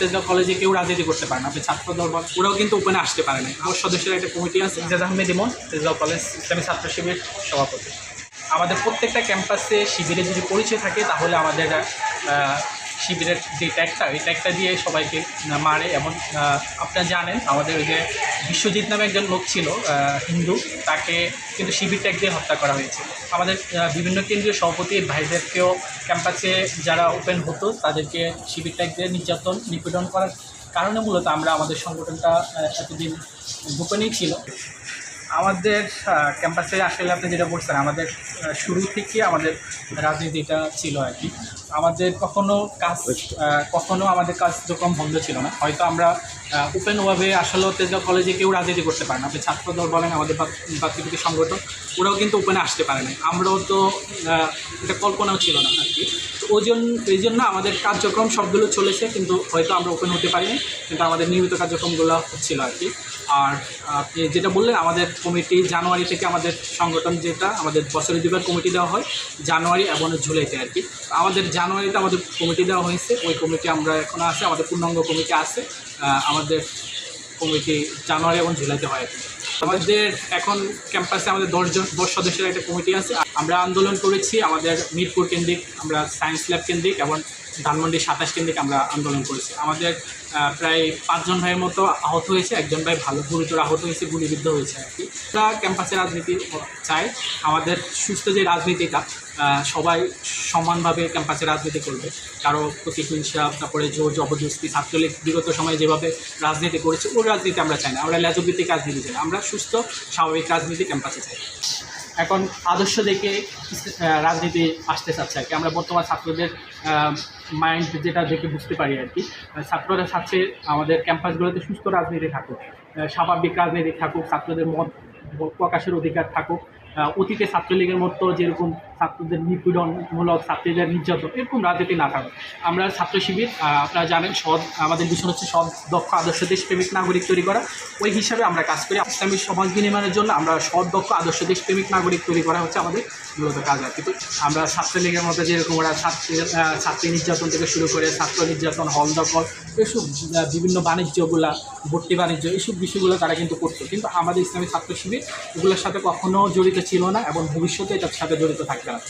তেজগাঁও কলেজে কেউ রাজনীতি করতে পারে না, আপনি ছাত্র দল ওরাও কিন্তু ওপেনে আসতে পারে না। আমার সদস্যের একটা কমিটি আছে ইজাজ আহমেদ ইমন, তেজগাঁও কলেজ ইসলামী ছাত্র শিবির সভাপতি। আমাদের প্রত্যেকটা ক্যাম্পাসে শিবিরে যদি পরিচয় থাকে, তাহলে আমাদের শিবিরের যে ট্যাগটা ওই ট্যাগটা দিয়ে সবাইকে মারে এবং আপনারা জানেন, আমাদের ওই যে বিশ্বজিৎ নামে একজন লোক ছিল হিন্দু, তাকে কিন্তু শিবির ট্যাগ দিয়ে হত্যা করা হয়েছে। আমাদের বিভিন্ন কেন্দ্রীয় সভাপতি ভাইদেরকেও ক্যাম্পাসে যারা ওপেন হতো, তাদেরকে শিবির ট্যাগ দিয়ে নির্যাতন, নিপীড়ন করার কারণে মূলত আমরা আমাদের সংগঠনটা এতদিন গোপনেই ছিল। আমাদের ক্যাম্পাসে আসলে আপনি যেটা বলছেন, আমাদের শুরু থেকে আমাদের রাজনীতিটা ছিল আর কি। আমাদের কখনো কাজ কখনো আমাদের কাজ যখন বন্ধ ছিল না। হয়তো আমরা ওপেনভাবে আসলে তেজগাঁও কলেজে কেউ রাজনীতি করতে পারে না। আপনি ছাত্র দল বলেন আমাদের বাকৃতিক সংগঠন ওরাও কিন্তু ওপেনে আসতে পারে না আমরাও তো এটা কল্পনাও ছিল না আর কি। ওই জন্য এই জন্য আমাদের কার্যক্রম সবগুলো চলেছে, কিন্তু হয়তো আমরা ওপেন হতে পারিনি, কিন্তু আমাদের নিয়মিত কার্যক্রমগুলো হচ্ছিল আর কি। আর আপনি যেটা বললেন, আমাদের কমিটি জানুয়ারি থেকে আমাদের সংগঠন যেটা, আমাদের বছরের দুবার কমিটি দেওয়া হয়, জানুয়ারি এবং জুলাইতে আর কি। আমাদের জানুয়ারিতে আমাদের কমিটি দেওয়া হয়েছে, ওই কমিটি আমরা এখনও আছে, আমাদের পূর্ণাঙ্গ কমিটি আছে আমাদের কমিটি জানুয়ারি এবং জুলাইতে হয় আর কি। আমাদের এখন ক্যাম্পাসে আমাদের দশজন দশ সদস্যের একটা কমিটি আছে। আমরা আন্দোলন করেছি আমাদের মিরপুর কেন্দ্রিক, আমরা সায়েন্স ল্যাব কেন্দ্রিক এবং ধানমন্ডি সাতাশ কেন্দ্রিক আমরা আন্দোলন করেছি। আমাদের প্রায় পাঁচজন ভাইয়ের মতো আহত হয়েছে, একজন ভাই ভালো গুরুতর আহত হয়েছে, গুলিবিদ্ধ হয়েছে আর কি। আমরা ক্যাম্পাসে রাজনীতি চায় আমাদের সুস্থ যে রাজনীতিটা সবাই সমানভাবে ক্যাম্পাসে রাজনীতি করবে। কারও প্রতি হিংসা, তারপরে জোর, জবরদস্তি, ছাত্রলীগ, বিগত সময়ে যেভাবে রাজনীতি করেছে, ওই রাজনীতি আমরা চাই না। আমরা লেজভিত্তিক রাজনীতি চাই। আমরা সুস্থ, স্বাভাবিক রাজনীতি ক্যাম্পাসে চাই। এখন আদর্শ দেখে রাজনীতি আসতে চাচ্ছে আর কি। আমরা বর্তমান ছাত্রদের মাইন্ড যেটা দেখে বুঝতে পারি আর কি। ছাত্ররা চাচ্ছে আমাদের ক্যাম্পাসগুলোতে সুস্থ রাজনীতি থাকুক স্বাভাবিক রাজনীতি থাকুক, ছাত্রদের মত প্রকাশের অধিকার থাকুক। অতীতে ছাত্রলীগের মতো যেরকম ছাত্রদের নিপীড়নমূলক ছাত্রীদের নির্যাতন, এরকম রাজনীতি না থাকুক। আমরা ছাত্র শিবির আপনারা জানেন সৎ, আমাদের বিষয় হচ্ছে সৎ, দক্ষ আদর্শ দেশপ্রেমিক নাগরিক তৈরি করা। ওই হিসাবে আমরা কাজ করি। ইসলামী সমাজ বিনিময়ের জন্য আমরা সৎ, দক্ষ আদর্শ দেশপ্রেমিক নাগরিক তৈরি করা হচ্ছে আমাদের মূলত কাজ আর কিন্তু আমরা ছাত্রলীগের মধ্যে যেরকম ওরা ছাত্রী ছাত্রী নির্যাতন থেকে শুরু করে ছাত্র নির্যাতন, হল দখল, এসব বিভিন্ন বাণিজ্যগুলা, ভর্তি বাণিজ্য এইসব বিষয়গুলো তারা কিন্তু করতো। কিন্তু আমাদের ইসলামী ছাত্র শিবির এগুলোর সাথে কখনো জড়িত ছিল না এবং ভবিষ্যতে এটার সাথে জড়িত থাকবে না।